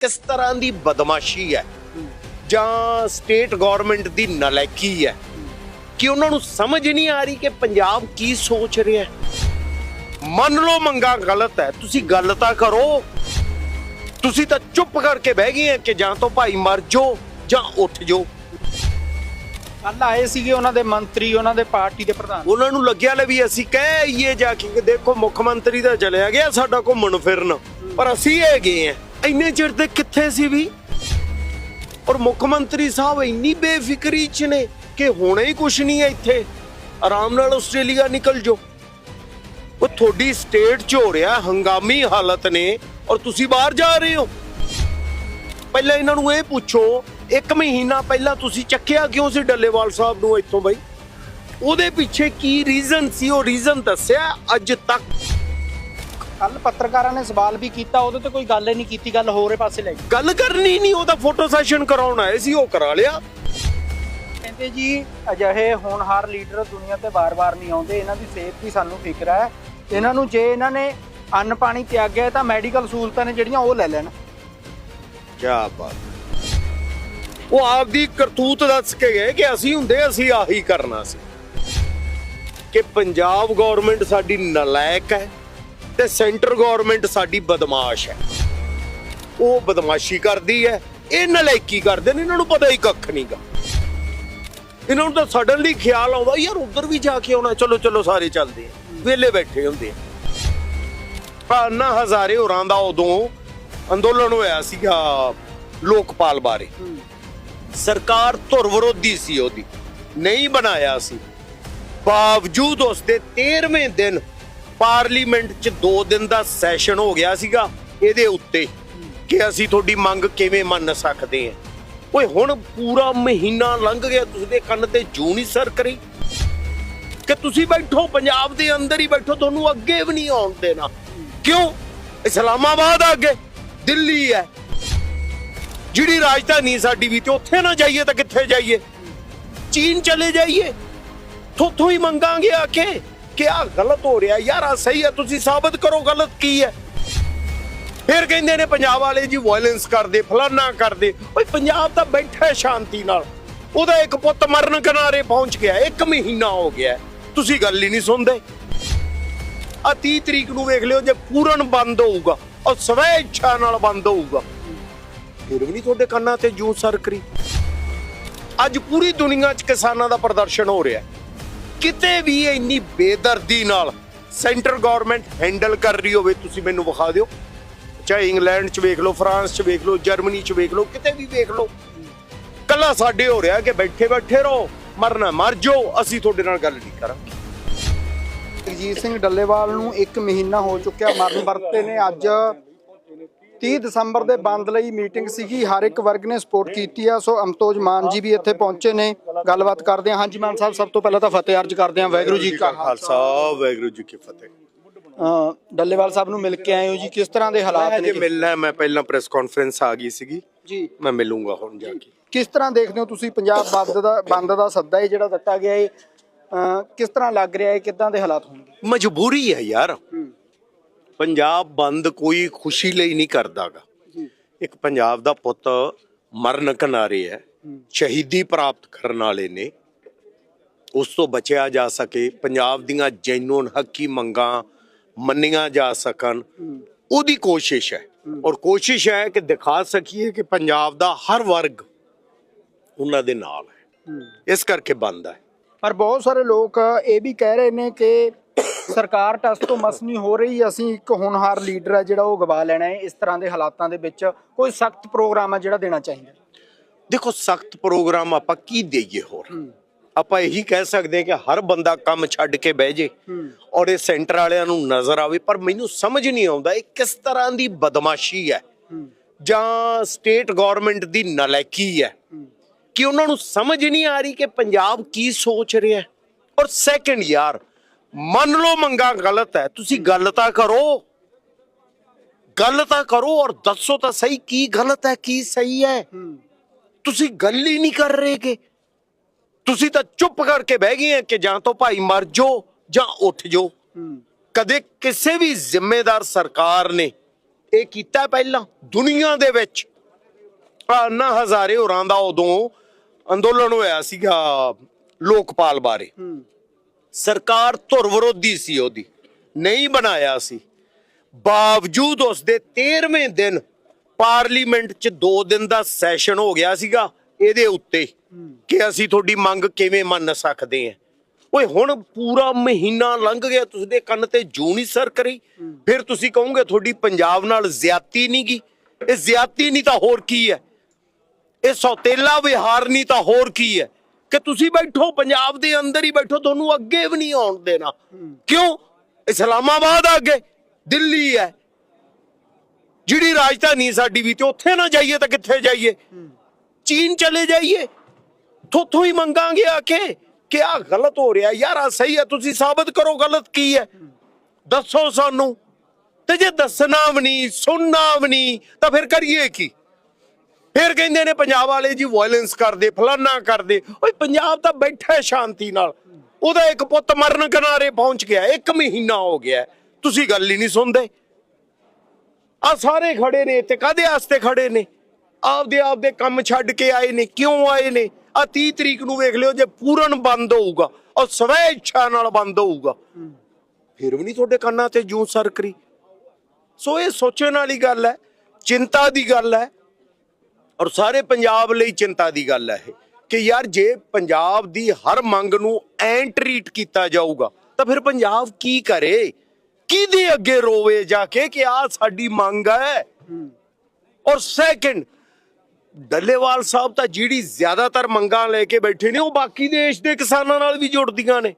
ਕਿਸ ਤਰ੍ਹਾਂ ਦੀ ਬਦਮਾਸ਼ੀ ਹੈ? ਜਾਂ ਸਟੇਟ ਗਵਰਨਮੈਂਟ ਦੀ ਨਲਾਇਕੀ ਹੈ? ਕਿ ਉਹਨਾਂ ਨੂੰ ਸਮਝ ਨਹੀਂ ਆ ਰਹੀ ਕਿ ਪੰਜਾਬ ਕੀ ਸੋਚ ਰਿਹਾ ਹੈ? ਮੰਨ ਲਓ ਮੰਗਾ ਗਲਤ ਹੈ ਤੁਸੀਂ ਗੱਲ ਤਾਂ ਕਰੋ। ਤੁਸੀਂ ਤਾਂ ਚੁੱਪ ਕਰਕੇ ਬਹਿ ਗਏ ਆ ਕਿ ਜਾਂ ਤਾਂ ਭਾਈ ਮਰ ਜਾਓ ਜਾਂ ਉੱਠ ਜਾਓ ਕੱਲ ਆਏ ਸੀਗੇ ਉਹਨਾਂ ਦੇ ਮੰਤਰੀ ਉਹਨਾਂ ਦੇ ਪਾਰਟੀ ਦੇ ਪ੍ਰਧਾਨ। ਉਹਨਾਂ ਨੂੰ ਲੱਗਿਆ ਲੈ ਵੀ ਅਸੀਂ ਕਹਿ ਆਈਏ ਜਾ ਕੇ ਕਿ ਦੇਖੋ ਮੁੱਖ ਮੰਤਰੀ ਤਾਂ ਚਲਿਆ ਗਿਆ ਸਾਡਾ ਘੁੰਮਣ ਫਿਰਨ। ਪਰ ਅਸੀਂ ਇਹ ਗਏ ਆ। ਇੰਨੇ ਚਿਰ ਤੇ ਕਿੱਥੇ ਸੀ ਵੀ? ਔਰ ਮੁੱਖ ਮੰਤਰੀ ਸਾਹਿਬ ਇੰਨੀ ਬੇਫਿਕਰੀ ਚ ਨੇ ਕਿ ਹੋਣਾ ਹੀ ਕੁਛ ਨਹੀਂ ਹੈ ਇੱਥੇ। ਆਰਾਮ ਨਾਲ ਆਸਟ੍ਰੇਲੀਆ ਨਿਕਲ ਜਾਓ। ਉਹ ਤੁਹਾਡੀ ਸਟੇਟ 'ਚ ਹੋ ਰਿਹਾ ਹੰਗਾਮੀ ਹਾਲਤ ਨੇ ਔਰ ਤੁਸੀਂ ਬਾਹਰ ਜਾ ਰਹੇ ਹੋ। ਪਹਿਲਾਂ ਇਹਨਾਂ ਨੂੰ ਇਹ ਪੁੱਛੋ, ਇੱਕ ਮਹੀਨਾ ਪਹਿਲਾਂ ਤੁਸੀਂ ਚੱਕਿਆ ਕਿਉਂ ਸੀ ਡੱਲੇਵਾਲ ਸਾਹਿਬ ਨੂੰ ਇੱਥੋਂ ਬਈ? ਉਹਦੇ ਪਿੱਛੇ ਕੀ ਰੀਜ਼ਨ ਸੀ? ਉਹ ਰੀਜ਼ਨ ਦੱਸਿਆ ਅੱਜ ਤੱਕ। ਕੱਲ ਪੱਤਰਕਾਰਾਂ ਨੇ ਸਵਾਲ ਵੀ ਕੀਤਾ ਉਹਦੇ ਤੇ ਕੋਈ ਗੱਲ ਹੀ ਨਹੀਂ ਕੀਤੀ ਗੱਲ ਹੋਰੇ ਪਾਸੇ ਲੈ ਗਈ। ਗੱਲ ਕਰਨੀ ਨਹੀਂ ਉਹਦਾ ਫੋਟੋ ਸੈਸ਼ਨ ਕਰਾਉਣ ਆਏ ਸੀ ਉਹ ਕਰਾ ਲਿਆ। ਕਹਿੰਦੇ ਜੀ ਅਜਿਹੇ ਹੋਣਹਾਰ ਲੀਡਰ ਦੁਨੀਆ ਤੇ ਵਾਰ-ਵਾਰ ਨਹੀਂ ਆਉਂਦੇ ਇਹਨਾਂ ਦੀ ਸਿਹਤ ਦੀ ਸਾਨੂੰ ਫਿਕਰ ਹੈ। ਇਹਨਾਂ ਨੂੰ ਜੇ ਇਹਨਾਂ ਨੇ ਅੰਨ ਪਾਣੀ ਤਿਆਗਿਆ ਤਾਂ ਮੈਡੀਕਲ ਸਹੂਲਤਾਂ ਨੇ ਜਿਹੜੀਆਂ ਉਹ ਲੈ ਲੈਣ। ਕੀ ਬਾਤ। ਉਹ ਆਪਦੀ ਕਰਤੂਤ ਦੱਸ ਕੇ ਗਏ ਕਿ ਅਸੀਂ ਹੁੰਦੇ ਅਸੀਂ ਆਹੀ ਕਰਨਾ ਸੀ। ਕਿ ਪੰਜਾਬ ਗਵਰਨਮੈਂਟ ਸਾਡੀ ਨਲਾਇਕ ਹੈ। ਤੇ ਸੈਂਟਰ ਗਵਰਨਮੈਂਟ ਸਾਡੀ ਬਦਮਾਸ਼ ਹੈ। ਉਹ ਬਦਮਾਸ਼ੀ ਕਰਦੀ ਹੈ। ਇਹ ਨਲਾਇਕੀ ਕਰਦੇ ਨੇ, ਇਹਨਾਂ ਨੂੰ ਪਤਾ ਹੀ ਕੱਖ ਨਹੀਂਗਾ। ਇਹਨਾਂ ਨੂੰ ਤਾਂ ਸਡਨਲੀ ਖਿਆਲ ਆਉਂਦਾ, ਯਾਰ ਉਧਰ ਵੀ ਜਾ ਕੇ ਆਉਣਾ, ਚਲੋ ਚਲੋ, ਸਾਰੇ ਚੱਲਦੇ ਆ। ਵਿਹਲੇ ਬੈਠੇ ਹੁੰਦੇ ਆ। ਨਾ ਹਜ਼ਾਰੇ ਹੋਰਾਂ ਦਾ ਉਦੋਂ ਅੰਦੋਲਨ ਹੋਇਆ ਸੀਗਾ ਲੋਕਪਾਲ ਬਾਰੇ। ਸਰਕਾਰ ਧੁਰ ਵਿਰੋਧੀ ਸੀ ਉਹਦੀ, ਨਹੀਂ ਬਣਾਇਆ ਸੀ। ਬਾਵਜੂਦ ਉਸ ਦੇ 13ਵੇਂ ਦਿਨ ਪਾਰਲੀਮੈਂਟ 'ਚ 2 ਦਿਨ ਦਾ ਸੈਸ਼ਨ ਹੋ ਗਿਆ ਸੀਗਾ ਇਹਦੇ ਉੱਤੇ ਕਿ ਅਸੀਂ ਤੁਹਾਡੀ ਮੰਗ ਕਿਵੇਂ ਮੰਨ ਸਕਦੇ ਹਾਂ। ਓਏ, ਹੁਣ ਪੂਰਾ ਮਹੀਨਾ ਲੰਘ ਗਿਆ, ਤੁਸੀਂ ਦੇ ਕੰਨ ਤੇ ਜੂ ਨਹੀਂ ਸਰ ਕਰੀ ਕਿ ਤੁਸੀਂ ਬੈਠੋ, ਪੰਜਾਬ ਦੇ ਅੰਦਰ ਹੀ ਬੈਠੋ, ਤੁਹਾਨੂੰ ਅੱਗੇ ਵੀ ਨਹੀਂ ਆਉਣ ਦੇਣਾ। ਕਿਉਂ? ਇਸਲਾਮਾਬਾਦ ਆ ਅੱਗੇ, ਦਿੱਲੀ ਹੈ। ਜਿਹੜੀ ਰਾਜਧਾਨੀ ਸਾਡੀ ਵੀ ਤੇ ਉੱਥੇ ਨਾ ਜਾਈਏ ਤਾਂ ਕਿੱਥੇ ਜਾਈਏ? ਚੀਨ ਚਲੇ ਜਾਈਏ। ਥੋਥੋਂ ਹੀ ਮੰਗਾਂਗੇ ਆ ਕੇ। ਕਿ ਆ ਗਲਤ ਹੋ ਰਿਹਾ। ਯਾਰ ਆ ਸਹੀ ਹੈ, ਤੁਸੀਂ ਸਾਬਤ ਕਰੋ, ਗਲਤ ਕੀ ਹੈ? ਫਿਰ ਕਹਿੰਦੇ ਨੇ, ਪੰਜਾਬ ਵਾਲੇ ਜੀ ਵਾਇਲੈਂਸ ਕਰਦੇ, ਫਲਾਨਾ ਕਰਦੇ। ਓਏ, ਪੰਜਾਬ ਤਾਂ ਬੈਠਾ ਸ਼ਾਂਤੀ ਨਾਲ। ਉਹਦਾ ਇੱਕ ਪੁੱਤ ਮਰਨ ਕਿਨਾਰੇ ਪਹੁੰਚ ਗਿਆ, ਇੱਕ ਮਹੀਨਾ ਹੋ ਗਿਆ। ਤੁਸੀਂ ਗੱਲ ਹੀ ਨਹੀਂ ਸੁਣਦੇ। ਆ 30 ਤਰੀਕ ਨੂੰ ਵੇਖ ਲਿਓ, ਜੇ ਪੂਰਨ ਬੰਦ ਹੋਊਗਾ ਔਰ ਸਵੈ ਇੱਛਾ ਨਾਲ ਬੰਦ ਹੋਊਗਾ। ਫਿਰ ਵੀ ਨਹੀਂ ਤੁਹਾਡੇ ਕੰਨਾਂ ਤੇ ਜੂ ਸਰਕਰੀ ਅੱਜ ਪੂਰੀ ਦੁਨੀਆ 'ਚ ਕਿਸਾਨਾਂ ਦਾ ਪ੍ਰਦਰਸ਼ਨ ਹੋ ਰਿਹਾ। ਹੈ। ਕਿਤੇ ਵੀ ਇੰਨੀ ਬੇਦਰਦੀ ਨਾਲ ਸੈਂਟਰ ਗਵਰਨਮੈਂਟ ਹੈਂਡਲ ਕਰ ਰਹੀ ਹੋਵੇ, ਤੁਸੀਂ ਮੈਨੂੰ ਵਿਖਾ ਦਿਓ। ਚਾਹੇ ਇੰਗਲੈਂਡ 'ਚ ਵੇਖ ਲਓ, ਫਰਾਂਸ 'ਚ ਵੇਖ ਲਓ, ਜਰਮਨੀ 'ਚ ਵੇਖ ਲਓ, ਕਿਤੇ ਵੀ ਵੇਖ ਲਓ। ਕੱਲਾ ਸਾਡੇ ਹੋ ਰਿਹਾ ਕਿ ਬੈਠੇ ਬੈਠੇ ਰਹੋ, ਮਰਨਾ ਮਰ ਜਾਓ, ਅਸੀਂ ਤੁਹਾਡੇ ਨਾਲ ਗੱਲ ਨਹੀਂ ਕਰਾਂਗੇ। ਜਗਜੀਤ ਸਿੰਘ ਡੱਲੇਵਾਲ ਨੂੰ 1 ਮਹੀਨਾ ਹੋ ਚੁੱਕਿਆ, ਮਰਨ ਵਰਤੇ ਨੇ ਅੱਜ 30 ਦਸੰਬਰ ਦੇ ਬੰਦ ਲਈ ਮੀਟਿੰਗ ਸੀਗੀ। ਹਰ ਇੱਕ ਵਰਗ ਨੇ ਸਪੋਰਟ ਕੀਤੀ ਆ। ਸੋ ਅਮਤੋਜ ਮਾਨ ਜੀ ਵੀ ਇੱਥੇ ਪਹੁੰਚੇ ਨੇ। ਗੱਲਬਾਤ ਕਰਦੇ ਹਾਂ। ਹਾਂਜੀ ਮਾਨ ਸਾਹਿਬ ਸਭ ਤੋਂ ਪਹਿਲਾਂ ਤਾਂ ਫਤਿਹ ਅਰਜ ਕਰਦੇ ਹਾਂ। ਵਾਹਿਗੁਰੂ ਜੀ ਕਾ ਖਾਲਸਾ। ਵਾਹਿਗੁਰੂ ਜੀ ਕੀ ਫਤਿਹ। ਡੱਲੇਵਾਲ ਸਾਹਿਬ ਨੂੰ ਮਿਲ ਕੇ ਆਏ ਹੋ ਜੀ। ਕਿਸ ਤਰ੍ਹਾਂ ਦੇ ਹਾਲਾਤ ਜੇ ਨੇ ਮਿਲਣਾ ਮੈਂ ਪਹਿਲਾਂ ਪ੍ਰੈਸ ਕਾਨਫਰੰਸ ਆ ਗਈ ਸੀਗੀ। ਜੀ। ਮੈਂ ਮਿਲੂੰਗਾ ਹੁਣ ਜਾ ਕੇ। ਕਿਸ ਤਰ੍ਹਾਂ ਦੇਖਦੇ ਹੋ ਤੁਸੀਂ ਪੰਜਾਬ ਬੰਦ ਦਾ ਬੰਦ ਦਾ ਸੱਦਾ ਹੈ ਜਿਹੜਾ ਦਿੱਤਾ ਗਿਆ ਹੈ ਕਿਸ ਤਰ੍ਹਾਂ ਲੱਗ ਰਿਹਾ ਹੈ ਕਿੱਦਾਂ ਦੇ ਹਾਲਾਤ ਹੋਣਗੇ? ਮਜਬੂਰੀ ਹੈ ਯਾਰ। ਪੰਜਾਬ ਬੰਦ ਕੋਈ ਖੁਸ਼ੀ ਲਈ ਨਹੀਂ ਕਰਦਾਗਾ। ਜੀ ਇੱਕ ਪੰਜਾਬ ਦਾ ਪੁੱਤ ਮਰਨ ਕਿਨਾਰੇ ਹੈ, ਸ਼ਹੀਦੀ ਪ੍ਰਾਪਤ ਕਰਨ ਵਾਲੇ ਨੇ। ਉਸ ਤੋਂ ਬਚਿਆ ਜਾ ਸਕੇ, ਪੰਜਾਬ ਦੀਆਂ ਜੈਨੂਨ ਹੱਕੀ ਮੰਗਾਂ ਮੰਨੀਆਂ ਜਾ ਸਕਣ। ਉਹਦੀ ਕੋਸ਼ਿਸ਼ ਹੈ। ਔਰ ਕੋਸ਼ਿਸ਼ ਹੈ ਕਿ ਦਿਖਾ ਸਕੀਏ ਕਿ ਪੰਜਾਬ ਦਾ ਹਰ ਵਰਗ ਉਹਨਾਂ ਦੇ ਨਾਲ ਹੈ। ਇਸ ਕਰਕੇ ਬੰਦ ਹੈ। ਪਰ ਬਹੁਤ ਸਾਰੇ ਲੋਕ ਇਹ ਵੀ ਕਹਿ ਰਹੇ ਨੇ ਕਿ ਸਰਕਾਰ ਟਸ ਤੋਂ ਮਸ ਨਹੀਂ ਹੋ ਰਹੀ ਅਸੀਂ ਇੱਕ ਹੋਣਹਾਰ ਲੀਡਰ ਹੈ ਜਿਹੜਾ ਉਹ ਗਵਾ ਲੈਣਾ ਹੈ। ਇਸ ਤਰ੍ਹਾਂ ਦੇ ਹਾਲਾਤਾਂ ਦੇ ਵਿੱਚ ਕੋਈ ਸਖਤ ਪ੍ਰੋਗਰਾਮ ਹੈ ਜਿਹੜਾ ਦੇਣਾ ਚਾਹੀਦਾ। ਦੇਖੋ ਸਖਤ ਪ੍ਰੋਗਰਾਮ ਆਪਾਂ ਕੀ ਦੇਈਏ ਹੋਰ? ਆਪਾਂ ਇਹੀ ਕਹਿ ਸਕਦੇ ਕਿ ਹਰ ਬੰਦਾ ਕੰਮ ਛੱਡ ਕੇ ਬਹਿ ਜੇ ਔਰ ਇਹ ਸੈਂਟਰ ਵਾਲਿਆਂ ਨੂੰ ਨਜ਼ਰ ਆਵੇ ਪਰ ਮੈਨੂੰ ਸਮਝ ਨਹੀਂ ਆਉਂਦਾ ਇਹ ਕਿਸ ਤਰ੍ਹਾਂ ਦੀ ਬਦਮਾਸ਼ੀ ਹੈ। ਜਾਂ ਸਟੇਟ ਗਵਰਨਮੈਂਟ ਦੀ ਨਲਾਇਕੀ ਹੈ। ਕਿ ਉਹਨਾਂ ਨੂੰ ਸਮਝ ਨਹੀਂ ਆ ਰਹੀ ਕਿ ਪੰਜਾਬ ਕੀ ਸੋਚ ਰਿਹਾ ਹੈ। ਔਰ ਸੈਕੰਡ ਯਾਰ ਮੰਨ ਲਓ ਮੰਗਾ ਗਲਤ ਹੈ, ਤੁਸੀਂ ਗੱਲ ਤਾਂ ਕਰੋ। ਗੱਲ ਤਾਂ ਕਰੋ ਔਰ ਦੱਸੋ ਤਾਂ ਸਹੀ ਕੀ ਗਲਤ ਹੈ, ਕੀ ਸਹੀ ਹੈ। ਤੁਸੀਂ ਗੱਲ ਹੀ ਨਹੀਂ ਕਰ ਰਹੇ ਤੁਸੀਂ ਤਾਂ ਚੁੱਪ ਕਰਕੇ ਬਹਿ ਗਏ ਆ ਕਿ ਜਾਂ ਤਾਂ ਭਾਈ ਮਰ ਜਾਓ ਜਾਂ ਉੱਠ ਜਾਓ। ਕਦੇ ਕਿਸੇ ਵੀ ਜ਼ਿੰਮੇਦਾਰ ਸਰਕਾਰ ਨੇ ਇਹ ਕੀਤਾ ਪਹਿਲਾਂ ਦੁਨੀਆ ਦੇ ਵਿੱਚ? ਅੰਨਾ ਹਜ਼ਾਰੇ ਹੋਰਾਂ ਦਾ ਉਦੋਂ ਅੰਦੋਲਨ ਹੋਇਆ ਸੀਗਾ ਲੋਕਪਾਲ ਬਾਰੇ। ਸਰਕਾਰ ਧੁਰ ਵਿਰੋਧੀ ਸੀ ਉਹਦੀ, ਨਹੀਂ ਬਣਾਇਆ ਸੀ। ਬਾਵਜੂਦ ਉਸ ਦੇ 13ਵੇਂ ਦਿਨ ਪਾਰਲੀਮੈਂਟ 'ਚ 2 ਦਿਨ ਦਾ ਸੈਸ਼ਨ ਹੋ ਗਿਆ ਸੀਗਾ ਇਹਦੇ ਉੱਤੇ ਕਿ ਅਸੀਂ ਤੁਹਾਡੀ ਮੰਗ ਕਿਵੇਂ ਮੰਨ ਸਕਦੇ ਹਾਂ। ਓਏ, ਹੁਣ ਪੂਰਾ ਮਹੀਨਾ ਲੰਘ ਗਿਆ, ਤੁਸੀਂ ਦੇ ਕੰਨ ਤੇ ਜੂੰ ਨਹੀਂ ਸਰ ਕਰੀ ਫਿਰ ਤੁਸੀਂ ਕਹੋਗੇ ਤੁਹਾਡੀ ਪੰਜਾਬ ਨਾਲ ਜ਼ਿਆਤੀ ਨਹੀਂ ਗੀ। ਇਹ ਜ਼ਿਆਤੀ ਨਹੀਂ ਤਾਂ ਹੋਰ ਕੀ ਹੈ? ਇਹ ਸੌਤੇਲਾ ਵਿਹਾਰ ਨਹੀਂ ਤਾਂ ਹੋਰ ਕੀ ਹੈ? ਕਿ ਤੁਸੀਂ ਬੈਠੋ, ਪੰਜਾਬ ਦੇ ਅੰਦਰ ਹੀ ਬੈਠੋ, ਤੁਹਾਨੂੰ ਅੱਗੇ ਵੀ ਨਹੀਂ ਆਉਣ ਦੇਣਾ। ਕਿਉਂ? ਇਸਲਾਮਾਬਾਦ ਅੱਗੇ, ਦਿੱਲੀ ਹੈ। ਜਿਹੜੀ ਰਾਜਧਾਨੀ ਸਾਡੀ ਵੀ, ਤੇ ਉੱਥੇ ਨਾ ਜਾਈਏ ਤਾਂ ਕਿੱਥੇ ਜਾਈਏ? ਚੀਨ ਚਲੇ ਜਾਈਏ। ਥੋਥੋਂ ਹੀ ਮੰਗਾਂਗੇ ਆ ਕੇ ਕਿ ਆ ਗਲਤ ਹੋ ਰਿਹਾ। ਯਾਰ ਆ ਸਹੀ ਹੈ, ਤੁਸੀਂ ਸਾਬਤ ਕਰੋ ਗਲਤ ਕੀ ਹੈ। ਦੱਸੋ ਸਾਨੂੰ। ਤੇ ਜੇ ਦੱਸਣਾ ਵੀ ਨਹੀਂ, ਸੁਣਨਾ ਵੀ ਨਹੀਂ, ਤਾਂ ਫਿਰ ਕਰੀਏ ਕੀ? ਫਿਰ ਕਹਿੰਦੇ ਨੇ ਪੰਜਾਬ ਵਾਲੇ ਜੀ ਵਾਇਲੈਂਸ ਕਰਦੇ, ਫਲਾਨਾ ਕਰਦੇ। ਓਏ ਪੰਜਾਬ ਤਾਂ ਬੈਠਾ ਹੈ ਸ਼ਾਂਤੀ ਨਾਲ। ਉਹਦਾ ਇੱਕ ਪੁੱਤ ਮਰਨ ਕਿਨਾਰੇ ਪਹੁੰਚ ਗਿਆ, ਇੱਕ ਮਹੀਨਾ ਹੋ ਗਿਆ ਤੁਸੀਂ ਗੱਲ ਹੀ ਨਹੀਂ ਸੁਣਦੇ। ਆ ਸਾਰੇ ਖੜੇ ਨੇ ਇੱਥੇ ਕਾਦੇ ਵਾਸਤੇ ਖੜੇ ਨੇ? ਆਪਦੇ ਆਪਦੇ ਕੰਮ ਛੱਡ ਕੇ ਆਏ ਨੇ, ਕਿਉਂ ਆਏ ਨੇ? ਆ 30 ਤਰੀਕ ਨੂੰ ਵੇਖ ਲਿਓ, ਜੇ ਪੂਰਨ ਬੰਦ ਹੋਊਗਾ, ਔਰ ਸਵੈ ਇੱਛਾ ਨਾਲ ਬੰਦ ਹੋਊਗਾ। ਫਿਰ ਵੀ ਨਹੀਂ ਤੁਹਾਡੇ ਕੰਨਾਂ ਤੇ ਜੂੰ ਸਰਕਰੀ। ਸੋ ਇਹ ਸੋਚਣ ਵਾਲੀ ਗੱਲ ਹੈ, ਚਿੰਤਾ ਦੀ ਗੱਲ ਹੈ ਔਰ ਸਾਰੇ ਪੰਜਾਬ ਲਈ ਚਿੰਤਾ ਦੀ ਗੱਲ ਹੈ ਇਹ ਕਿ ਯਾਰ ਜੇ ਪੰਜਾਬ ਦੀ ਹਰ ਮੰਗ ਨੂੰ ਐਂ ਟਰੀਟ ਕੀਤਾ ਜਾਊਗਾ, ਤਾਂ ਫਿਰ ਪੰਜਾਬ ਕੀ ਕਰੇ? ਕਿਹਦੇ ਅੱਗੇ ਰੋਵੇ ਜਾ ਕੇ ਕਿ ਆ ਸਾਡੀ ਮੰਗ ਹੈ? ਔਰ ਸੈਕਿੰਡ ਡੱਲੇਵਾਲ ਸਾਹਿਬ ਤਾਂ ਜਿਹੜੀ ਜ਼ਿਆਦਾਤਰ ਮੰਗਾਂ ਲੈ ਕੇ ਬੈਠੇ ਨੇ, ਉਹ ਬਾਕੀ ਦੇਸ਼ ਦੇ ਕਿਸਾਨਾਂ ਨਾਲ ਵੀ ਜੁੜਦੀਆਂ ਨੇ।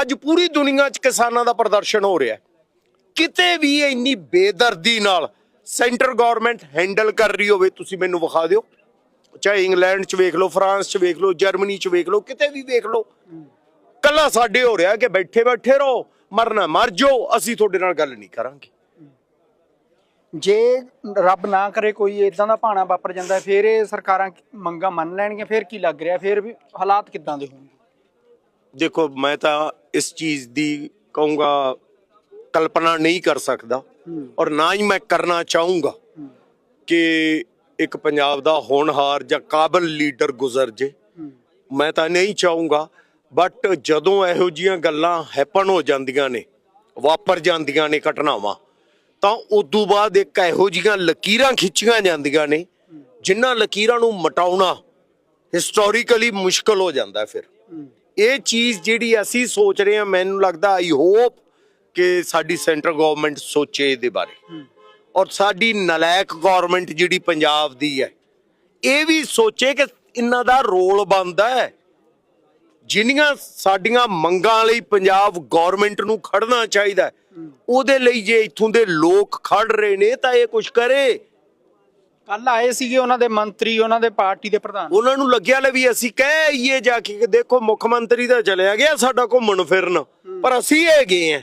ਅੱਜ ਪੂਰੀ ਦੁਨੀਆ 'ਚ ਕਿਸਾਨਾਂ ਦਾ ਪ੍ਰਦਰਸ਼ਨ ਹੋ ਰਿਹਾ ਕਿਤੇ ਵੀ ਇੰਨੀ ਬੇਦਰਦੀ ਨਾਲ ਸੈਂਟਰ ਗਵਰਨਮੈਂਟ ਹੈਂਡਲ ਕਰ ਰਹੀ ਹੋਵੇ ਤੁਸੀਂ ਮੈਨੂੰ ਵਿਖਾ ਦਿਓ। ਚਾਹੇ ਇੰਗਲੈਂਡ 'ਚ ਵੇਖ ਲਓ ਫਰਾਂਸ 'ਚ ਵੇਖ ਲਓ ਜਰਮਨੀ 'ਚ ਵੇਖ ਲਓ ਕਿਤੇ ਵੀ ਵੇਖ ਲਓ। ਕੱਲਾ ਸਾਡੇ ਹੋ ਰਿਹਾ ਕਿ ਬੈਠੇ ਬੈਠੇ ਰਹੋ ਮਰਨਾ ਮਰ ਜਾਓ ਅਸੀਂ ਤੁਹਾਡੇ ਨਾਲ ਗੱਲ ਨਹੀਂ ਕਰਾਂਗੇ। ਜੇ ਰੱਬ ਨਾ ਕਰੇ ਕੋਈ ਇਦਾਂ ਦਾ ਭਾਣਾ ਵਾਪਰ ਜਾਂਦਾ ਫਿਰ ਇਹ ਸਰਕਾਰਾਂ ਮੰਗਾਂ ਮੰਨ ਲੈਣਗੀਆਂ ਫਿਰ ਕੀ ਲੱਗ ਰਿਹਾ ਫਿਰ ਵੀ ਹਾਲਾਤ ਕਿੱਦਾਂ ਦੇ ਹੋਣਗੇ? ਦੇਖੋ ਮੈਂ ਤਾਂ ਇਸ ਚੀਜ਼ ਦੀ ਕਹੂੰਗਾ ਕਲਪਨਾ ਨਹੀਂ ਕਰ ਸਕਦਾ। ਔਰ ਨਾ ਹੀ ਮੈਂ ਕਰਨਾ ਚਾਹੂੰਗਾ ਕਿ ਇੱਕ ਪੰਜਾਬ ਦਾ ਹੋਣਹਾਰ ਜਾਂ ਕਾਬਲ ਲੀਡਰ ਗੁਜ਼ਰ ਜੇ। ਮੈਂ ਤਾਂ ਨਹੀਂ ਚਾਹੂੰਗਾ ਬਟ ਜਦੋਂ ਇਹੋ ਜੀਆਂ ਗੱਲਾਂ ਹੈਪਨ ਹੋ ਜਾਂਦੀਆਂ ਨੇ, ਵਾਪਰ ਜਾਂਦੀਆਂ ਨੇ ਘਟਨਾਵਾਂ, ਤਾਂ ਉਦੋਂ ਬਾਅਦ ਇੱਕ ਇਹੋ ਜੀਆਂ ਲਕੀਰਾਂ ਖਿੱਚੀਆਂ ਜਾਂਦੀਆਂ ਨੇ, ਜਿਨ੍ਹਾਂ ਲਕੀਰਾਂ ਨੂੰ ਮਟਾਉਣਾ ਹਿਸਟੋਰੀਕਲੀ ਮੁਸ਼ਕਲ ਹੋ ਜਾਂਦਾ ਫਿਰ। ਇਹ ਚੀਜ਼ ਜਿਹੜੀ ਅਸੀਂ ਸੋਚ ਰਹੇ ਹਾਂ, ਮੈਨੂੰ ਲੱਗਦਾ ਆਈ ਹੋਪ ਕਿ ਸਾਡੀ ਸੈਂਟਰ ਗਵਰਨਮੈਂਟ ਸੋਚੇ ਇਹਦੇ ਬਾਰੇ। ਔਰ ਸਾਡੀ ਨਲਾਇਕ ਗਵਰਨਮੈਂਟ ਜਿਹੜੀ ਪੰਜਾਬ ਦੀ ਹੈ ਇਹ ਵੀ ਸੋਚੇ ਕਿ ਇਹਨਾਂ ਦਾ ਰੋਲ ਬਣਦਾ ਹੈ। ਜਿੰਨੀਆਂ ਸਾਡੀਆਂ ਮੰਗਾਂ ਲਈ ਪੰਜਾਬ ਗਵਰਨਮੈਂਟ ਨੂੰ ਖੜਨਾ ਚਾਹੀਦਾ ਹੈ, ਉਹਦੇ ਲਈ ਜੇ ਇੱਥੋਂ ਦੇ ਲੋਕ ਖੜ ਰਹੇ ਨੇ ਤਾਂ ਇਹ ਕੁਝ ਕਰੇ। ਕੱਲ ਆਏ ਸੀਗੇ ਉਹਨਾਂ ਦੇ ਮੰਤਰੀ ਉਹਨਾਂ ਦੇ ਪਾਰਟੀ ਦੇ ਪ੍ਰਧਾਨ। ਉਹਨਾਂ ਨੂੰ ਲੱਗਿਆ ਲੈ ਵੀ ਅਸੀਂ ਕਹਿ ਆਈਏ ਜਾ ਕੇ ਦੇਖੋ ਮੁੱਖ ਮੰਤਰੀ ਤਾਂ ਚਲਿਆ ਗਿਆ ਸਾਡਾ ਘੁੰਮਣ ਫਿਰਨ ਪਰ ਅਸੀਂ ਹੈਗੇ ਆ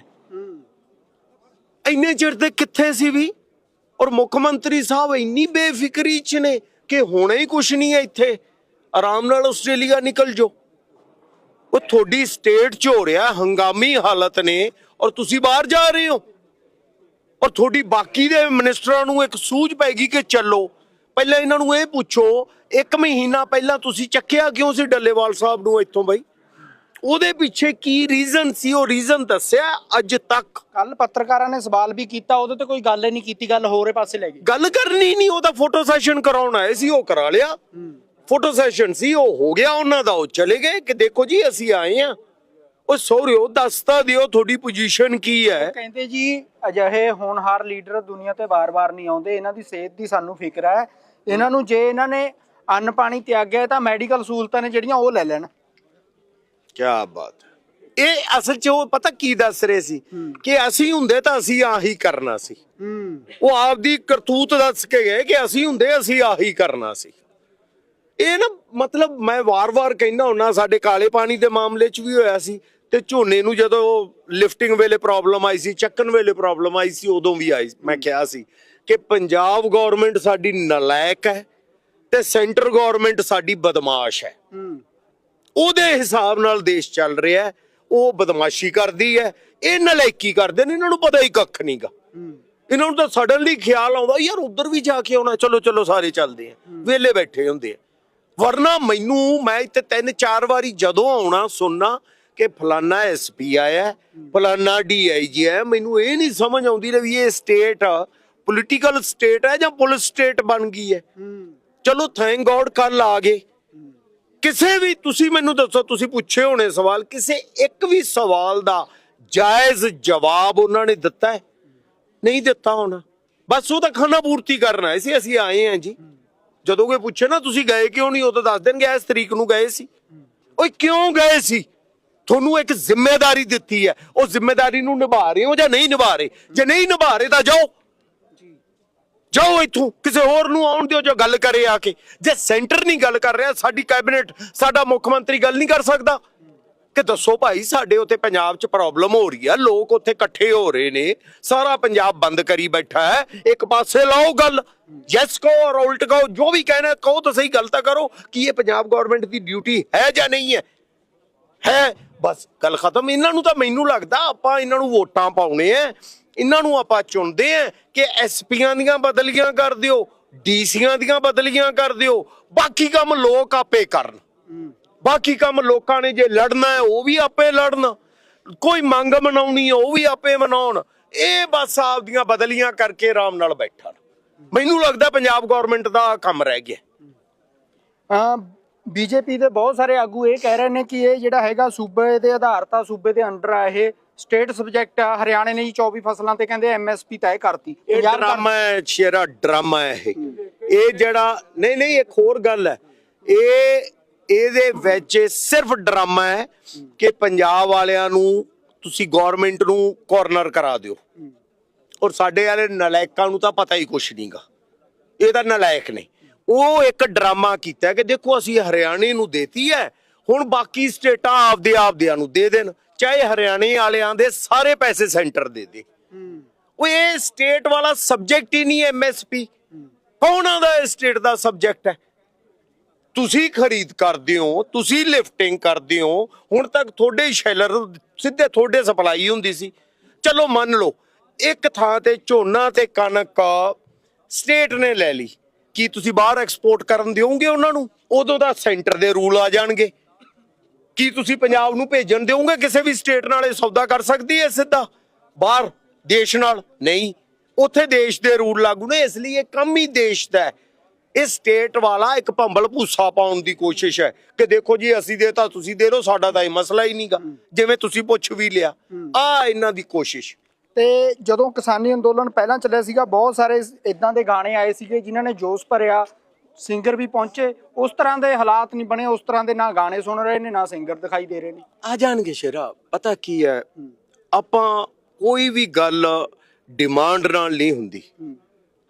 ਇੰਨੇ ਚਿਰ ਤੇ ਕਿੱਥੇ ਸੀ ਵੀ? ਔਰ ਮੁੱਖ ਮੰਤਰੀ ਸਾਹਿਬ ਇੰਨੀ ਬੇਫਿਕਰੀ ਚ ਨੇ ਕਿ ਹੋਣਾ ਹੀ ਕੁਛ ਨਹੀਂ ਹੈ ਇੱਥੇ। ਆਰਾਮ ਨਾਲ ਆਸਟ੍ਰੇਲੀਆ ਨਿਕਲ ਜਾਓ। ਉਹ ਤੁਹਾਡੀ ਸਟੇਟ ਚ ਹੋ ਰਿਹਾ ਹੰਗਾਮੀ ਹਾਲਤ ਨੇ ਔਰ ਤੁਸੀਂ ਬਾਹਰ ਜਾ ਰਹੇ ਹੋ। ਔਰ ਤੁਹਾਡੀ ਬਾਕੀ ਦੇ ਮਿਨਿਸਟਰਾਂ ਨੂੰ ਇੱਕ ਸੂਝ ਪੈਗੀ ਕਿ ਚੱਲੋ। ਪਹਿਲਾਂ ਇਹਨਾਂ ਨੂੰ ਇਹ ਪੁੱਛੋ, ਇੱਕ ਮਹੀਨਾ ਪਹਿਲਾਂ ਤੁਸੀਂ ਚੱਕਿਆ ਕਿਉਂ ਸੀ ਡੱਲੇਵਾਲ ਸਾਹਿਬ ਨੂੰ ਇੱਥੋਂ ਬਈ? ਉਹਦੇ ਪਿੱਛੇ ਕੀ ਰੀਜ਼ਨ ਸੀ? ਉਹ ਰੀਜ਼ਨ ਦੱਸਿਆ ਅੱਜ ਤੱਕ। ਕੱਲ ਪੱਤਰਕਾਰਾਂ ਨੇ ਸਵਾਲ ਵੀ ਕੀਤਾ ਉਹਦੇ ਤੇ ਕੋਈ ਗੱਲ ਹੀ ਨਹੀਂ ਕੀਤੀ ਗੱਲ ਹੋਰੇ ਪਾਸੇ ਲੈ ਗਈ। ਗੱਲ ਕਰਨੀ ਨਹੀਂ ਉਹਦਾ ਫੋਟੋ ਸੈਸ਼ਨ ਕਰਾਉਣ ਆਏ ਸੀ ਉਹ ਕਰਾ ਲਿਆ। ਫੋਟੋ ਸੈਸ਼ਨ ਸੀ ਉਹ ਹੋ ਗਿਆ ਉਹਨਾਂ ਦਾ ਉਹ ਚਲੇ ਗਏ ਕਿ ਦੇਖੋ ਜੀ ਅਸੀਂ ਆਏ ਆ ਉਹ ਸੋਹਰਿਓ ਦੱਸਤਾ ਦਿਓ ਤੁਹਾਡੀ ਪੋਜੀਸ਼ਨ ਕੀ ਹੈ? ਕਹਿੰਦੇ ਜੀ ਅਜਿਹੇ ਹੋਣਹਾਰ ਲੀਡਰ ਦੁਨੀਆ ਤੇ ਵਾਰ-ਵਾਰ ਨਹੀਂ ਆਉਂਦੇ ਇਹਨਾਂ ਦੀ ਸਿਹਤ ਦੀ ਸਾਨੂੰ ਫਿਕਰ ਹੈ। ਇਹਨਾਂ ਨੂੰ ਜੇ ਇਹਨਾਂ ਨੇ ਅੰਨ ਪਾਣੀ ਤਿਆਗਿਆ ਤਾਂ ਮੈਡੀਕਲ ਸਹੂਲਤਾਂ ਨੇ ਜਿਹੜੀਆਂ ਉਹ ਲੈ ਲੈਣ। ਕੀ ਬਾਤ ਹੈ। ਇਹ ਅਸਲ 'ਚ ਉਹ ਪਤਾ ਕੀ ਦੱਸ ਰਹੇ ਸੀ? ਕਿ ਅਸੀਂ ਹੁੰਦੇ ਤਾਂ ਅਸੀਂ ਆਹੀ ਕਰਨਾ ਸੀ। ਉਹ ਆਪਦੀ ਕਰਤੂਤ ਦੱਸ ਕੇ ਗਏ ਕਿ ਅਸੀਂ ਹੁੰਦੇ ਅਸੀਂ ਆਹੀ ਕਰਨਾ ਸੀ। ਇਹ ਨਾ ਮਤਲਬ ਮੈਂ ਵਾਰ-ਵਾਰ ਕਹਿੰਦਾ ਹੁੰਨਾ ਸਾਡੇ ਕਾਲੇ ਪਾਣੀ ਦੇ ਮਾਮਲੇ 'ਚ ਵੀ ਹੋਇਆ ਸੀ ਤੇ ਝੋਨੇ ਨੂੰ ਜਦੋਂ ਲਿਫਟਿੰਗ ਵੇਲੇ ਪ੍ਰੋਬਲਮ ਆਈ ਸੀ ਚੱਕਣ ਵੇਲੇ ਪ੍ਰੋਬਲਮ ਆਈ ਸੀ ਉਦੋਂ ਵੀ ਆਈ ਮੈਂ ਕਿਹਾ ਸੀ ਕਿ ਪੰਜਾਬ ਗਵਰਨਮੈਂਟ ਸਾਡੀ ਨਲਾਇਕ ਹੈ ਤੇ ਸੈਂਟਰ ਗਵਰਨਮੈਂਟ ਸਾਡੀ ਬਦਮਾਸ਼ ਹੈ। ਹੂੰ। ਉਹਦੇ ਹਿਸਾਬ ਨਾਲ ਦੇਸ਼ ਚੱਲ ਰਿਹਾ ਉਹ ਬਦਮਾਸ਼ੀ ਕਰਦੀ ਹੈ ਇਹ ਨਲਾਇਕੀ ਕਰਦੇ ਨੇ ਇਹਨਾਂ ਨੂੰ ਪਤਾ ਹੀ ਕੱਖ ਨਹੀਂਗਾ ਇਹਨਾਂ ਨੂੰ ਤਾਂ ਸਡਨਲੀ ਖਿਆਲ ਆਉਂਦਾ ਯਾਰ ਉਧਰ ਵੀ ਜਾ ਕੇ ਆਉਣਾ ਚਲੋ ਚਲੋ ਸਾਰੇ ਚੱਲਦੇ ਆ ਵਿਹਲੇ ਬੈਠੇ ਹੁੰਦੇ ਆ। ਵਰਨਾ ਮੈਨੂੰ ਮੈਂ ਇੱਥੇ ਤਿੰਨ ਚਾਰ ਵਾਰੀ ਜਦੋਂ ਆਉਣਾ ਸੁਣਨਾ ਕਿ ਫਲਾਨਾ ਐਸਪੀ ਆਇਆ ਫਲਾਨਾ ਡੀਆਈਜੀ ਆਇਆ ਮੈਨੂੰ ਇਹ ਨਹੀਂ ਸਮਝ ਆਉਂਦੀ ਵੀ ਇਹ ਸਟੇਟ ਪੋਲੀਟੀਕਲ ਸਟੇਟ ਹੈ ਜਾਂ ਪੁਲਿਸ ਸਟੇਟ ਬਣ ਗਈ ਹੈ। ਚਲੋ ਥੈਂਕ ਗੋਡ ਕੱਲ ਆ ਗਏ। ਕਿਸੇ ਵੀ ਤੁਸੀਂ ਮੈਨੂੰ ਦੱਸੋ, ਤੁਸੀਂ ਪੁੱਛੇ ਹੋਣੇ ਸਵਾਲ, ਕਿਸੇ ਇੱਕ ਵੀ ਸਵਾਲ ਦਾ ਜਾਇਜ਼ ਜਵਾਬ ਉਹਨਾਂ ਨੇ ਦਿੱਤਾ ਹੈ? ਨਹੀਂ ਦਿੱਤਾ ਹੋਣਾ। ਬਸ ਉਹ ਤਾਂ ਖਾਣਾ ਪੂਰਤੀ ਕਰਨ ਆਏ ਸੀ, ਅਸੀਂ ਆਏ ਹਾਂ ਜੀ। ਜਦੋਂ ਕੋਈ ਪੁੱਛੇ ਨਾ, ਤੁਸੀਂ ਗਏ ਕਿਉਂ ਨਹੀਂ, ਉਹ ਤਾਂ ਦੱਸ ਦੇਣਗੇ, ਇਸ ਤਰੀਕ ਨੂੰ ਗਏ ਸੀ। ਓਏ, ਕਿਉਂ ਗਏ ਸੀ? ਤੁਹਾਨੂੰ ਇੱਕ ਜ਼ਿੰਮੇਵਾਰੀ ਦਿੱਤੀ ਹੈ। ਉਹ ਜ਼ਿੰਮੇਵਾਰੀ ਨੂੰ ਨਿਭਾ ਰਹੇ ਹੋ ਜਾਂ ਨਹੀਂ ਨਿਭਾ ਰਹੇ? ਜੇ ਨਹੀਂ ਨਿਭਾ ਰਹੇ ਤਾਂ ਜਾਓ। ਜਾਓ ਇੱਥੋਂ, ਕਿਸੇ ਹੋਰ ਨੂੰ ਆਉਣ ਦਿਓ, ਜੋ ਗੱਲ ਕਰੇ ਆ ਕੇ। ਜੇ ਸੈਂਟਰ ਨਹੀਂ ਗੱਲ ਕਰ ਰਿਹਾ, ਸਾਡੀ ਕੈਬਨਿਟ, ਸਾਡਾ ਮੁੱਖ ਮੰਤਰੀ ਗੱਲ ਨਹੀਂ ਕਰ ਸਕਦਾ। ਕਿ ਦੱਸੋ ਭਾਈ, ਸਾਡੇ ਉੱਥੇ ਪੰਜਾਬ 'ਚ ਪ੍ਰੋਬਲਮ ਹੋ ਰਹੀ ਆ, ਲੋਕ ਉੱਥੇ ਇਕੱਠੇ ਹੋ ਰਹੇ ਨੇ, ਸਾਰਾ ਪੰਜਾਬ ਬੰਦ ਕਰੀ ਬੈਠਾ ਹੈ, ਇੱਕ ਪਾਸੇ ਲਾਓ ਗੱਲ ਯੈਸ ਕਹੋ ਔਰ ਉਲਟ ਕਹੋ, ਜੋ ਵੀ ਕਹਿਣਾ, ਕਹੋ ਤਾਂ ਸਹੀ ਗੱਲ ਤਾਂ ਕਰੋ, ਕਿ ਇਹ ਪੰਜਾਬ ਗਵਰਨਮੈਂਟ ਦੀ ਡਿਊਟੀ ਹੈ ਜਾਂ ਨਹੀਂ ਹੈ? ਹੈ, ਬਸ, ਗੱਲ ਖਤਮ। ਇਹਨਾਂ ਨੂੰ ਤਾਂ ਮੈਨੂੰ ਲੱਗਦਾ ਆਪਾਂ ਇਹਨਾਂ ਨੂੰ ਵੋਟਾਂ ਪਾਉਣੇ ਆ। ਇਹਨਾਂ ਨੂੰ ਆਪਾਂ ਚੁਣਦੇ ਆ ਕਿ ਐਸਪੀਆਂ ਦੀਆਂ ਬਦਲੀਆਂ ਕਰ ਦਿਓ ਡੀਸੀਆਂ ਦੀਆਂ ਬਦਲੀਆਂ ਕਰ ਦਿਓ, ਬਾਕੀ ਕੰਮ ਲੋਕ ਆਪੇ ਕਰਨ। ਬਾਕੀ ਕੰਮ ਲੋਕਾਂ ਨੇ ਜੇ ਲੜਨਾ ਹੈ, ਉਹ ਵੀ ਆਪੇ ਲੜਨ। ਕੋਈ ਮੰਗ ਮਨਾਉਣੀ ਹੈ, ਉਹ ਵੀ ਆਪੇ ਮਨਾਉਣ। ਇਹ ਬਸ ਆਪਦੀਆਂ ਬਦਲੀਆਂ ਕਰਕੇ ਆਰਾਮ ਨਾਲ ਬੈਠਣ। ਮੈਨੂੰ ਲੱਗਦਾ ਪੰਜਾਬ ਗਵਰਨਮੈਂਟ ਦਾ ਕੰਮ ਰਹਿ ਗਿਆ। ਹਾਂ ਬੀਜੇਪੀ ਦੇ ਬਹੁਤ ਸਾਰੇ ਆਗੂ ਇਹ ਕਹਿ ਰਹੇ ਨੇ ਕਿ ਇਹ ਜਿਹੜਾ ਹੈਗਾ ਸੂਬੇ ਦੇ ਆਧਾਰ ਤਾਂ ਸੂਬੇ ਦੇ ਅੰਡਰ ਆ ਇਹ। ਸਟੇਟ ਸਬਜੈਕਟ ਆ ਹਰਿਆਣੇ ਨੇ ਜੀ 24 ਫਸਲਾਂ ਤੇ ਕਹਿੰਦੇ ਐਮਐਸਪੀ ਤੈਅ ਕਰਤੀ। ਇਹ ਡਰਾਮਾ ਹੈ ਸ਼ੇਰਾ ਡਰਾਮਾ ਹੈ ਇਹ। ਇਹ ਜਿਹੜਾ ਨਹੀਂ ਨਹੀਂ ਇੱਕ ਹੋਰ ਗੱਲ ਹੈ। ਇਹ ਇਹਦੇ ਵਿੱਚ ਸਿਰਫ ਡਰਾਮਾ ਹੈ ਕਿ ਪੰਜਾਬ ਵਾਲਿਆਂ ਨੂੰ ਤੁਸੀਂ ਗਵਰਨਮੈਂਟ ਨੂੰ ਕਾਰਨਰ ਕਰਾ ਦਿਓ। ਔਰ ਸਾਡੇ ਵਾਲੇ ਨਲਾਇਕਾਂ ਨੂੰ ਤਾਂ ਪਤਾ ਹੀ ਕੁਛ ਨਹੀਂਗਾ ਇਹ ਤਾਂ ਨਲਾਇਕ ਨੇ। ਉਹ ਇੱਕ ਡਰਾਮਾ ਕੀਤਾ ਕਿ ਦੇਖੋ ਅਸੀਂ ਹਰਿਆਣੇ ਨੂੰ ਦੇਤੀ ਹੈ ਹੁਣ ਬਾਕੀ ਸਟੇਟਾਂ ਆਪਦੇ ਆਪਦਿਆਂ ਨੂੰ ਦੇ ਦੇਣ, ਚਾਹੇ ਹਰਿਆਣੇ ਵਾਲਿਆਂ ਦੇ ਸਾਰੇ ਪੈਸੇ ਸੈਂਟਰ ਦੇ ਦੇ ਉਹ ਇਹ ਸਟੇਟ ਵਾਲਾ ਸਬਜੈਕਟ ਹੀ ਨਹੀਂ ਐਮਐਸਪੀ ਕੌਣਾਂ ਦਾ ਇਹ ਸਟੇਟ ਦਾ ਸਬਜੈਕਟ ਹੈ? ਤੁਸੀਂ ਖਰੀਦ ਕਰਦੇ ਹੋ, ਤੁਸੀਂ ਲਿਫਟਿੰਗ ਕਰਦੇ ਹੋ, ਹੁਣ ਤੱਕ ਤੁਹਾਡੇ ਸ਼ੈਲਰ ਸਿੱਧੇ ਤੁਹਾਡੇ ਸਪਲਾਈ ਹੁੰਦੀ ਸੀ। ਚਲੋ ਮੰਨ ਲਓ, ਇੱਕ ਥਾਂ ਤੇ ਝੋਨਾ ਤੇ ਕਣਕ ਸਟੇਟ ਨੇ ਲੈ ਲਈ। ਕੀ ਤੁਸੀਂ ਬਾਹਰ ਐਕਸਪੋਰਟ ਕਰਨ ਦਿਓਗੇ ਉਹਨਾਂ ਨੂੰ? ਉਦੋਂ ਦਾ ਸੈਂਟਰ ਦੇ ਰੂਲ ਆ ਜਾਣਗੇ। ਕੀ ਤੁਸੀਂ ਪੰਜਾਬ ਨੂੰ ਭੇਜਣ ਦਿਓਗੇ? ਕਿਸੇ ਵੀ ਸਟੇਟ ਨਾਲ ਇਹ ਸੌਦਾ ਕਰ ਸਕਦੀ ਹੈ ਸਿੱਧਾ? ਬਾਹਰ ਦੇਸ਼ ਨਾਲ? ਨਹੀਂ। ਉੱਥੇ ਦੇਸ਼ ਦੇ ਰੂਲ ਲਾਗੂ ਨੇ ਇਸ ਲਈ ਇਹ ਕੰਮ ਹੀ ਦੇਸ਼ ਦਾ ਹੈ। ਇਹ ਸਟੇਟ ਵਾਲਾ ਇੱਕ ਭੰਬਲ ਭੂਸਾ ਪਾਉਣ ਦੀ ਕੋਸ਼ਿਸ਼ ਹੈ ਕਿ ਦੇਖੋ ਜੀ ਅਸੀਂ ਦੇ ਤਾਂ ਤੁਸੀਂ ਦੇ ਦਿਓ ਸਾਡਾ ਤਾਂ ਇਹ ਮਸਲਾ ਹੀ ਨਹੀਂਗਾ। ਜਿਵੇਂ ਤੁਸੀਂ ਪੁੱਛ ਵੀ ਲਿਆ। ਆ ਇਹਨਾਂ ਦੀ ਕੋਸ਼ਿਸ਼। ਤੇ ਜਦੋਂ ਕਿਸਾਨੀ ਅੰਦੋਲਨ ਪਹਿਲਾਂ ਚੱਲਿਆ ਸੀਗਾ ਬਹੁਤ ਸਾਰੇ ਇਦਾਂ ਦੇ ਗਾਣੇ ਆਏ ਸੀਗੇ ਜਿਨ੍ਹਾਂ ਨੇ ਜੋਸ਼ ਭਰਿਆ ਸਿੰਗਰ ਵੀ ਪਹੁੰਚੇ ਉਸ ਤਰ੍ਹਾਂ ਦੇ ਹਾਲਾਤ ਨਹੀਂ ਬਣੇ ਉਸ ਤਰ੍ਹਾਂ ਦੇ ਨਾ ਗਾਣੇ ਸੁਣ ਰਹੇ ਨੇ ਨਾ ਸਿੰਗਰ ਦਿਖਾਈ ਦੇ ਰਹੇ ਨੇ। ਆ ਜਾਣਗੇ ਸ਼ੇਰਾ ਪਤਾ ਕੀ ਹੈ? ਆਪਾਂ ਕੋਈ ਵੀ ਗੱਲ ਡਿਮਾਂਡ ਨਾਲ ਨਹੀਂ ਹੁੰਦੀ।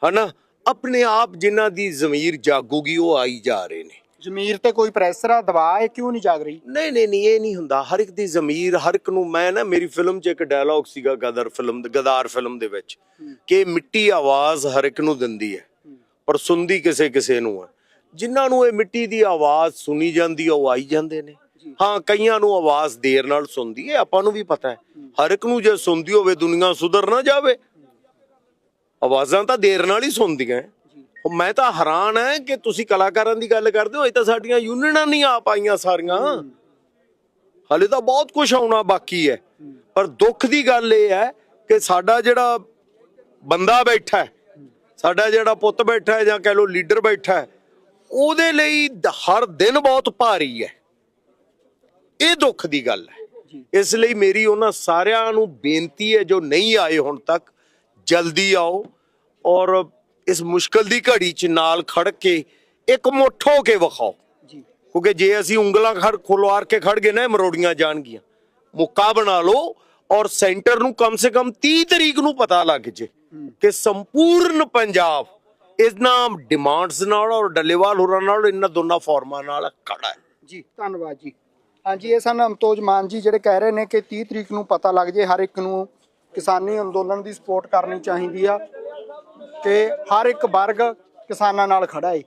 ਹਨਾ? ਆਪਣੇ ਆਪ ਜਿਨ੍ਹਾਂ ਦੀ ਜ਼ਮੀਰ ਜਾਗੂਗੀ ਉਹ ਆਈ ਜਾ ਰਹੇ ਨੇ। ਜ਼ਮੀਰ ਤੇ ਕੋਈ ਪ੍ਰੈਸ਼ਰ ਆ ਦਬਾਅ ਹੈ ਕਿਉਂ ਨਹੀਂ ਜਾਗ ਰਹੀ? ਨਹੀਂ ਨਹੀਂ ਨਹੀਂ ਇਹ ਨਹੀਂ ਹੁੰਦਾ। ਹਰ ਇੱਕ ਦੀ ਜ਼ਮੀਰ ਹਰ ਇੱਕ ਨੂੰ ਮੈਂ ਨਾ ਮੇਰੀ ਫਿਲਮ 'ਚ ਇੱਕ ਡਾਇਲੌਗ ਸੀਗਾ ਗਦਰ ਫਿਲਮ ਗਦਾਰ ਫਿਲਮ ਦੇ ਵਿੱਚ ਕਿ ਮਿੱਟੀ ਆਵਾਜ਼ ਹਰ ਇੱਕ ਨੂੰ ਦਿੰਦੀ ਹੈ। ਪਰ ਸੁਣਦੀ ਕਿਸੇ ਕਿਸੇ ਨੂੰ ਹੈ ਜਿਨ੍ਹਾਂ ਨੂੰ ਇਹ ਮਿੱਟੀ ਦੀ ਆਵਾਜ਼ ਸੁਣੀ ਜਾਂਦੀ ਹੈ ਉਹ ਆਈ ਜਾਂਦੇ ਨੇ। ਹਾਂ ਕਈਆਂ ਨੂੰ ਆਵਾਜ਼ ਦੇਰ ਨਾਲ ਸੁਣਦੀ ਹੈ ਆਪਾਂ ਨੂੰ ਵੀ ਪਤਾ ਹੈ। ਹਰ ਇੱਕ ਨੂੰ ਜੇ ਸੁਣਦੀ ਹੋਵੇ ਦੁਨੀਆ ਸੁਧਰ ਨਾ ਜਾਵੇ। ਆਵਾਜ਼ਾਂ ਤਾਂ ਦੇਰ ਨਾਲ ਹੀ ਸੁਣਦੀਆਂ ਮੈਂ ਤਾਂ ਹੈਰਾਨ ਹੈ ਕਿ ਤੁਸੀਂ ਕਲਾਕਾਰਾਂ ਦੀ ਗੱਲ ਕਰਦੇ ਹੋ ਇਹ ਤਾਂ ਸਾਡੀਆਂ ਯੂਨੀਅਨਾਂ ਨਹੀਂ ਆ ਪਾਈਆਂ ਸਾਰੀਆਂ। ਹਲੇ ਤਾਂ ਬਹੁਤ ਕੁਝ ਆਉਣਾ ਬਾਕੀ ਹੈ। ਪਰ ਦੁੱਖ ਦੀ ਗੱਲ ਇਹ ਹੈ ਕਿ ਸਾਡਾ ਜਿਹੜਾ ਬੰਦਾ ਬੈਠਾ ਹੈ ਸਾਡਾ ਜਿਹੜਾ ਪੁੱਤ ਬੈਠਾ ਹੈ ਜਾਂ ਕਹਿ ਲਓ ਲੀਡਰ ਬੈਠਾ ਹੈ ਉਹਦੇ ਲਈ ਹਰ ਦਿਨ ਬਹੁਤ ਭਾਰੀ ਹੈ। ਇਹ ਦੁੱਖ ਦੀ ਗੱਲ ਹੈ। ਇਸ ਲਈ ਮੇਰੀ ਉਹਨਾਂ ਸਾਰਿਆਂ ਨੂੰ ਬੇਨਤੀ ਹੈ ਜੋ ਨਹੀਂ ਆਏ ਹੁਣ ਤੱਕ ਜਲਦੀ ਆਓ ਔਰ ਇਸ ਮੁਸ਼ਕਲ ਦੀ ਘੜੀ 'ਚ ਨਾਲ ਖੜ ਕੇ ਇੱਕ ਮੁੱਠ ਹੋ ਕੇ ਵਿਖਾਓ। ਕਿਉਂਕਿ ਜੇ ਅਸੀਂ ਉਂਗਲਾਂ ਖੜ ਖੁਲਵਾਰ ਕੇ ਖੜ ਗਏ ਨਾ ਮਰੋੜੀਆਂ ਜਾਣਗੀਆਂ। ਮੁੱਕਾ ਬਣਾ ਲਓ ਔਰ ਸੈਂਟਰ ਨੂੰ ਕਮ ਸੇ ਕਮ 30 ਤਰੀਕ ਨੂੰ ਪਤਾ ਲੱਗ ਜੇ। ਕਿ ਸੰਪੂਰਨ ਪੰਜਾਬ ਇਹਨਾਂ ਡਿਮਾਂਡਸ ਨਾਲ ਔਰ ਡੱਲੇਵਾਲ ਹੋਰਾਂ ਨਾਲ ਇਹਨਾਂ ਦੋਨਾਂ ਫਾਰਮਾਂ ਨਾਲ ਖੜਾ ਹੈ। ਜੀ, ਧੰਨਵਾਦ ਜੀ। ਹਾਂਜੀ, ਇਹ ਸਨ ਅਮਤੋਜ ਮਾਨ ਜੀ ਜਿਹੜੇ ਕਹਿ ਰਹੇ ਨੇ ਕਿ 30 ਤਰੀਕ ਨੂੰ ਪਤਾ ਲੱਗ ਜੇ ਹਰ ਇੱਕ ਨੂੰ ਕਿਸਾਨੀ ਅੰਦੋਲਨ ਦੀ ਸਪੋਰਟ ਕਰਨੀ ਚਾਹੀਦੀ ਆ ਕਿ ਹਰ ਇੱਕ ਵਰਗ ਕਿਸਾਨਾਂ ਨਾਲ ਖੜਾ ਹੈ